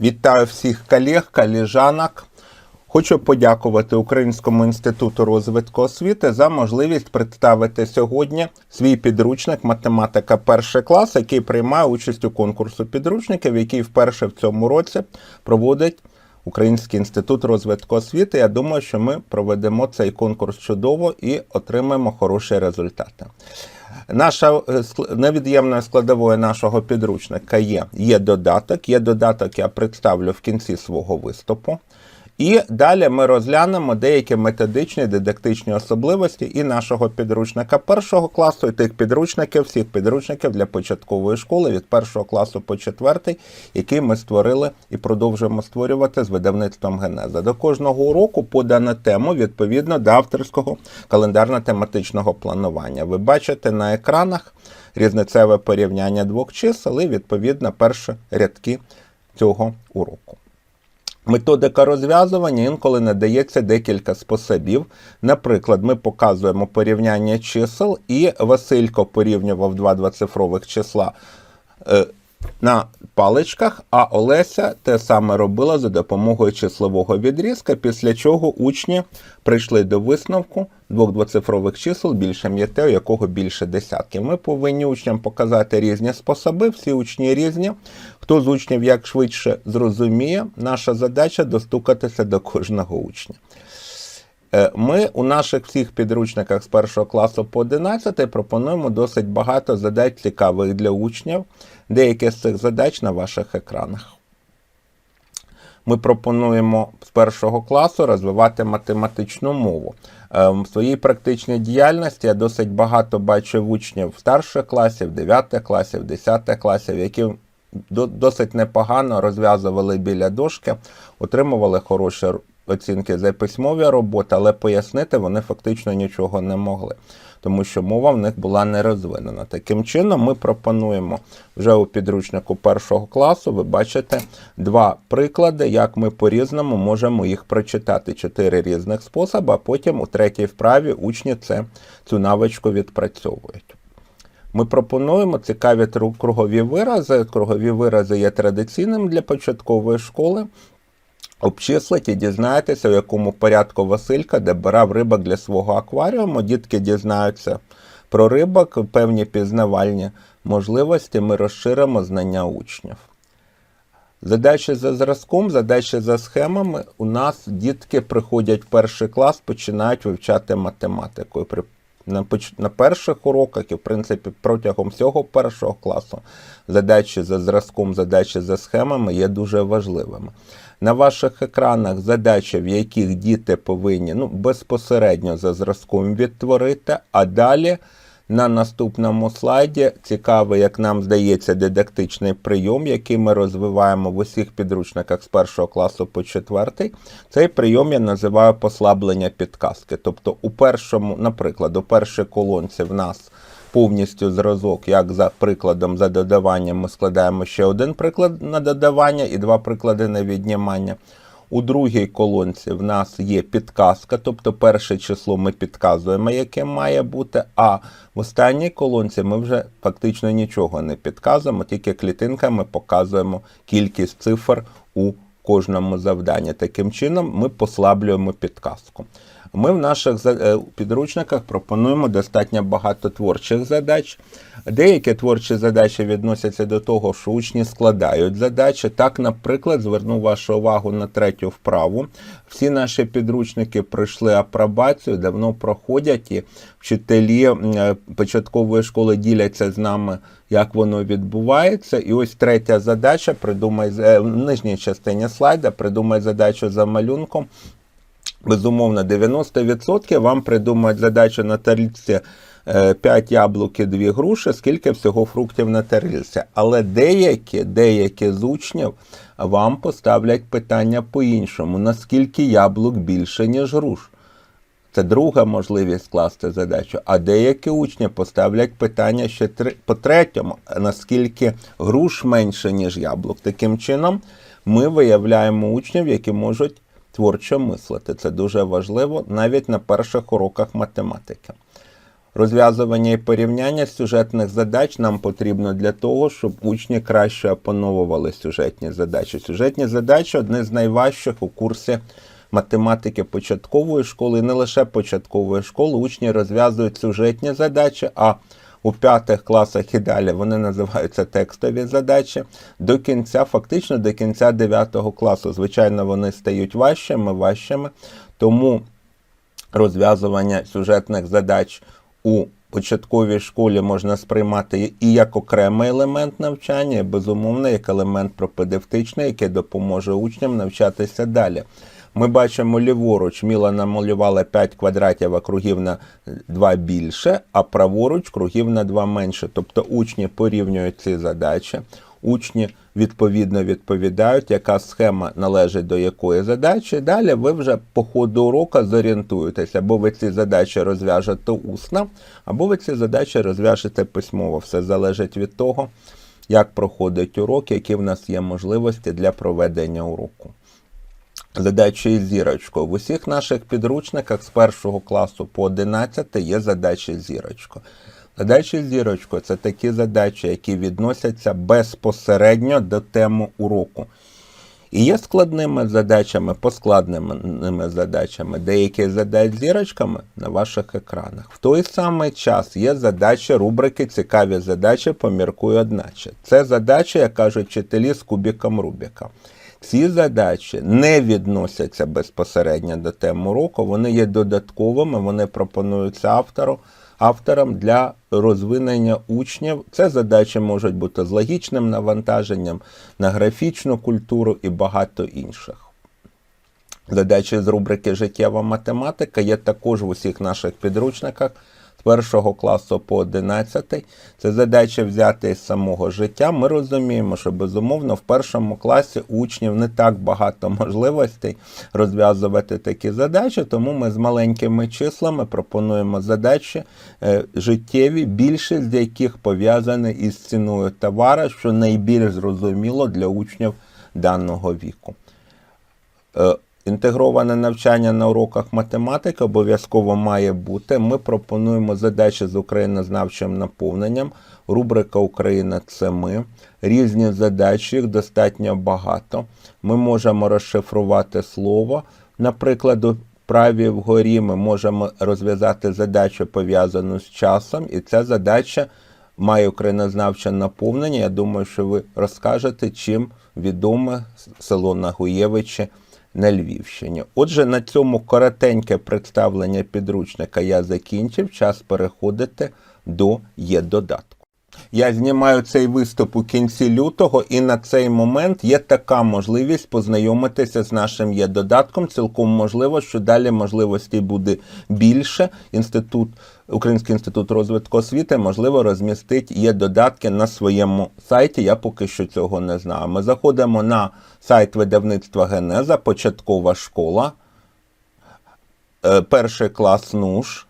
Вітаю всіх колег, колежанок. Хочу подякувати Українському інституту розвитку освіти за можливість представити сьогодні свій підручник математика перший клас, який приймає участь у конкурсу підручників, який вперше в цьому році проводить Український інститут розвитку освіти. Я думаю, що ми проведемо цей конкурс чудово і отримаємо хороші результати. Наша е, невід'ємною складовою нашого підручника є, є додаток. Є додаток, я представлю в кінці свого виступу. І далі ми розглянемо деякі методичні дидактичні особливості і нашого підручника першого класу, і тих підручників, всіх підручників для початкової школи від першого класу по четвертий, який ми створили і продовжуємо створювати з видавництвом Генеза. До кожного уроку подана тему відповідно до авторського календарно-тематичного планування. Ви бачите на екранах різницеве порівняння двох чисел і відповідно перші рядки цього уроку. Методика розв'язування інколи надається декілька способів. Наприклад, ми показуємо порівняння чисел, і Василько порівнював два двоцифрових числа е, на паличках, а Олеся те саме робила за допомогою числового відрізка, після чого учні прийшли до висновку двох двоцифрових чисел більше м'яте, у якого більше десятків. Ми повинні учням показати різні способи, всі учні різні. Хто з учнів як швидше зрозуміє, наша задача достукатися до кожного учня. Е, Ми у наших всіх підручниках з першого класу по 11 пропонуємо досить багато задач цікавих для учнів. Деякі з цих задач на ваших екранах. Ми пропонуємо з першого класу розвивати математичну мову. Е, В своїй практичній діяльності я досить багато бачив учнів старших класів, 9 класів, 10 класів, які досить непогано розв'язували біля дошки, отримували хороші оцінки за письмові роботи, але пояснити вони фактично нічого не могли, тому що мова в них була не розвинена. Таким чином, ми пропонуємо вже у підручнику першого класу. Ви бачите два приклади, як ми по-різному можемо їх прочитати. Чотири різних способи, а потім у третій вправі учні це, цю навичку відпрацьовують. Ми пропонуємо цікаві кругові вирази. Кругові вирази є традиційним для початкової школи. Обчислить і дізнаєтеся, в якому порядку Василька добирав рибок для свого акваріуму. Дітки дізнаються про рибок, певні пізнавальні можливості. Ми розширимо знання учнів. Задачі за зразком, задачі за схемами. У нас дітки приходять в перший клас, починають вивчати математику. На перших уроках і, в принципі, протягом всього першого класу задачі за зразком, задачі за схемами є дуже важливими. На ваших екранах задачі, в яких діти повинні ну, безпосередньо за зразком відтворити, а далі на наступному слайді цікавий, як нам здається, дидактичний прийом, який ми розвиваємо в усіх підручниках з першого класу по четвертий. Цей прийом я називаю послаблення підказки. Тобто, у першому, наприклад, у першій колонці в нас повністю зразок, як за прикладом за додаванням, ми складаємо ще один приклад на додавання і два приклади на віднімання. У другій колонці в нас є підказка, тобто перше число ми підказуємо, яке має бути. А в останній колонці ми вже фактично нічого не підказуємо, тільки клітинками показуємо кількість цифр у кожному завданні. Таким чином ми послаблюємо підказку. Ми в наших е, підручниках пропонуємо достатньо багато творчих задач. Деякі творчі задачі відносяться до того, що учні складають задачі. Так, наприклад, зверну вашу увагу на третю вправу. Всі наші підручники пройшли апробацію, давно проходять, і вчителі е, початкової школи діляться з нами, як воно відбувається. І ось третя задача. Придумай е, в нижній частині слайда, придумай задачу за малюнком. Безумовно, 90% вам придумають задачу на тарілці 5 яблук і 2 груші, скільки всього фруктів на тарілці. Але деякі, деякі з учнів вам поставлять питання по-іншому, наскільки яблук більше, ніж груш. Це друга можливість скласти задачу. А деякі учні поставлять питання ще по третьому, наскільки груш менше, ніж яблук. Таким чином, ми виявляємо учнів, які можуть творчо мислити. Це дуже важливо навіть на перших уроках математики. Розв'язування і порівняння сюжетних задач нам потрібно для того, щоб учні краще опановували сюжетні задачі. Сюжетні задачі одні з найважчих у курсі математики початкової школи, і не лише початкової школи. Учні розв'язують сюжетні задачі, а у п'ятих класах і далі вони називаються текстові задачі. До кінця, фактично до кінця 9 класу. Звичайно, вони стають важчими, важчими. Тому розв'язування сюжетних задач у початковій школі можна сприймати і як окремий елемент навчання, і безумовно, як елемент пропедевтичний, який допоможе учням навчатися далі. Ми бачимо ліворуч, Міла намалювала 5 квадратів, а кругів на 2 більше, а праворуч кругів на 2 менше. Тобто учні порівнюють ці задачі, учні відповідно відповідають, яка схема належить до якої задачі. Далі ви вже по ходу уроку зорієнтуєтеся, або ви ці задачі розв'яжете усно, або ви ці задачі розв'яжете письмово. Все залежить від того, як проходить урок, які в нас є можливості для проведення уроку. Задачі із зірочкою. В усіх наших підручниках з першого класу по 11 є задачі з зірочкою. Задачі з зірочкою це такі задачі, які відносяться безпосередньо до теми уроку. І є складними задачами, поскладними задачами, деякі задач зірочками на ваших екранах. В той самий час є задачі рубрики Цікаві задачі поміркую одначе. Це задачі, як кажуть вчителі, з кубіком Рубіка. Ці задачі не відносяться безпосередньо до теми уроку, вони є додатковими, вони пропонуються автору, авторам для розвинення учнів. Це задачі можуть бути з логічним навантаженням на графічну культуру і багато інших. Задачі з рубрики Життєва математика є також в усіх наших підручниках з першого класу по 11. Це задача взяти із самого життя. Ми розуміємо, що безумовно в першому класі учнів не так багато можливостей розв'язувати такі задачі, тому ми з маленькими числами пропонуємо задачі е, життєві, більшість з яких пов'язані із ціною товара, що найбільш зрозуміло для учнів даного віку. Інтегроване навчання на уроках математики обов'язково має бути. Ми пропонуємо задачі з українознавчим наповненням. Рубрика Україна це ми. Різні задачі, їх достатньо багато. Ми можемо розшифрувати слово. Наприклад, у праві вгорі ми можемо розв'язати задачу пов'язану з часом, і ця задача має українознавче наповнення. Я думаю, що ви розкажете, чим відоме село Нагуєвичі на Львівщині. Отже, на цьому коротеньке представлення підручника я закінчив. Час переходити до є додатку. Я знімаю цей виступ у кінці лютого, і на цей момент є така можливість познайомитися з нашим є додатком. Цілком можливо, що далі можливостей буде більше. Інститут, Український інститут розвитку освіти, можливо, розмістить є додатки на своєму сайті. Я поки що цього не знаю. Ми заходимо на сайт видавництва Генеза, початкова школа, е, перший клас НУШ.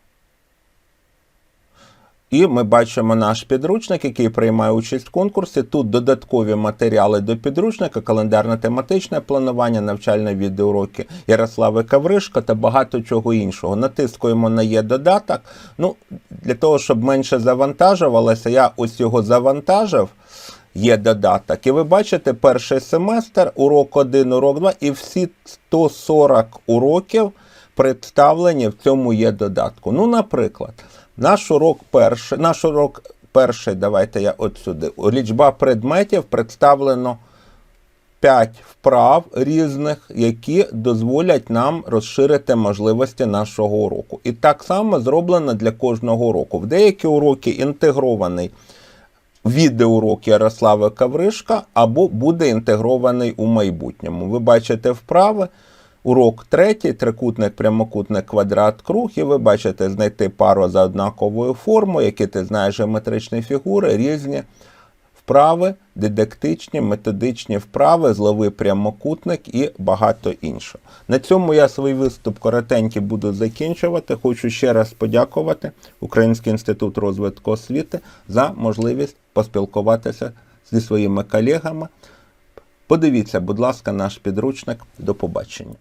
І ми бачимо наш підручник, який приймає участь в конкурсі. Тут додаткові матеріали до підручника, календарно-тематичне планування, навчальні відеоуроки Ярослави Кавришка та багато чого іншого. Натискуємо на є додаток. Ну, Для того, щоб менше завантажувалося, я ось його завантажив. Є додаток. І ви бачите перший семестр, урок 1, урок 2, і всі 140 уроків представлені в цьому є додатку. Ну, наприклад. Наш урок перший, наш урок перший, давайте я от сюди. Лічба предметів представлено 5 вправ різних, які дозволять нам розширити можливості нашого уроку. І так само зроблено для кожного уроку. В деякі уроки інтегрований відеоурок Ярослава Кавришка або буде інтегрований у майбутньому. Ви бачите вправи. Урок третій, трикутник, прямокутник, квадрат, круг, і ви бачите знайти пару за однаковою формою, які ти знаєш геометричні фігури, різні вправи, дидактичні, методичні вправи, злови прямокутник і багато іншого. На цьому я свій виступ коротенький буду закінчувати. Хочу ще раз подякувати Український інститут розвитку освіти за можливість поспілкуватися зі своїми колегами. Подивіться, будь ласка, наш підручник. До побачення.